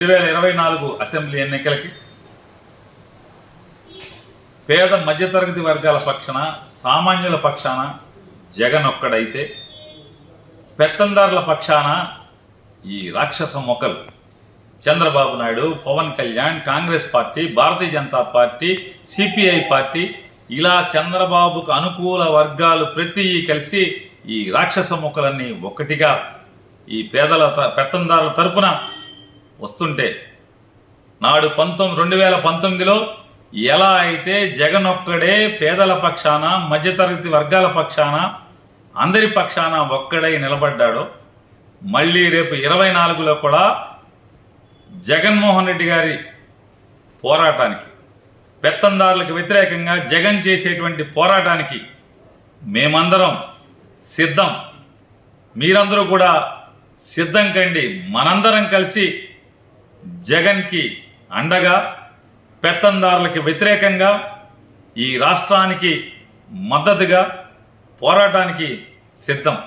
రెండు వేల ఇరవై నాలుగు అసెంబ్లీ ఎన్నికలకి పేద మధ్యతరగతి వర్గాల పక్షాన సామాన్యుల పక్షాన జగన్ ఒక్కడైతే పెత్తందారుల పక్షాన ఈ రాక్షస మొక్కలు. Chandrababu Naidu Pawan Kalyan Congress party Bharatiya Janata party CPI party ఇలా చంద్రబాబుకు అనుకూల వర్గాలు ప్రతి కలిసి ఈ రాక్షస మొక్కలన్నీ ఒకటిగా ఈ పేదల త- పెత్తందారుల తరపున వస్తుంటే నాడు పంతొమ్మిది రెండు వేల పంతొమ్మిదిలో ఎలా అయితే జగన్ ఒక్కడే పేదల పక్షాన మధ్యతరగతి వర్గాల పక్షాన అందరి పక్షాన ఒక్కడై నిలబడ్డాడో మళ్ళీ రేపు ఇరవై నాలుగులో కూడా జగన్మోహన్ రెడ్డి గారి పోరాటానికి పెత్తందారులకు వ్యతిరేకంగా జగన్ చేసేటువంటి పోరాటానికి మేమందరం సిద్ధం. మీరందరూ కూడా సిద్ధం కండి. మనందరం కలిసి జగన్కి అండగా పెత్తందారులకి వ్యతిరేకంగా ఈ రాష్ట్రానికి మద్దతుగా పోరాటానికి సిద్ధం.